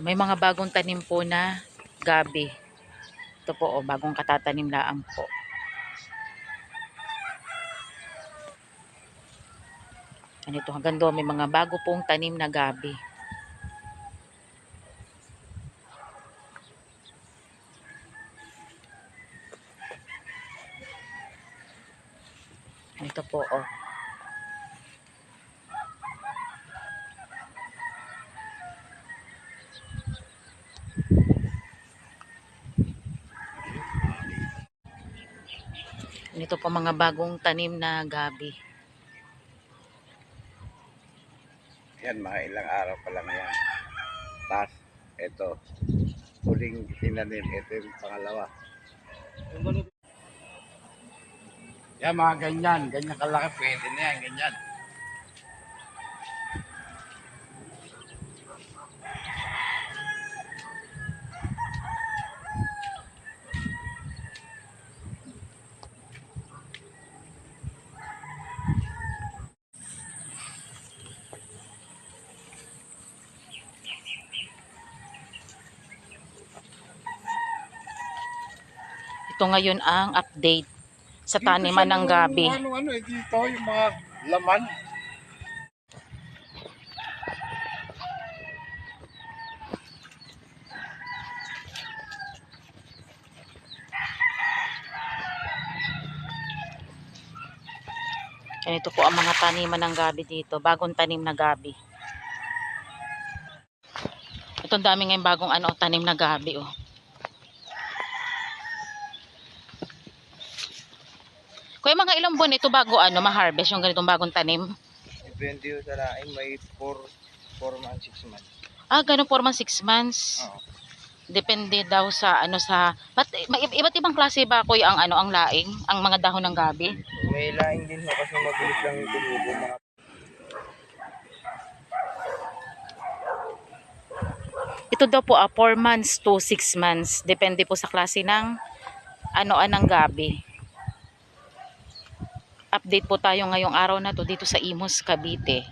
May mga bagong tanim po na gabi. Ito po, oh, bagong katatanim laang po. Ganito, hanggang doon, may mga bago pong tanim na gabi. Ito po, oh. Ito po mga bagong tanim na gabi. Yan, mga ilang araw pa lang yan. Tapos, ito, huling tinanim, ito yung pangalawa. Yan, mga ganyan, ganyan kalaki, pwede na yan, ganyan. Ito ngayon ang update sa taniman ng gabi. Ano, ano, eh, dito, yung mga laman. Ganito po ang mga taniman ng gabi dito. Bagong tanim na gabi. Ito ang dami ngayong bagong ano, tanim na gabi. Oh. Kuya, mga ilang buwan ito bago ano, ma-harvest yung ganitong bagong tanim? Depende yun sa lain, may 4, 4 months, 6 months. Ah, ganun po man 6 months. Oo. Depende daw sa ano sa but, iba't ibang klase ba kuya ang ano ang laing, ang mga dahon ng gabi? May laing din ho kasi mabilis lang yung tumubo. Mga Ito daw po ah, 4 months to 6 months. Depende po sa klase ng ano anang gabi. Update po tayo ngayong araw na to dito sa Imos, Cavite.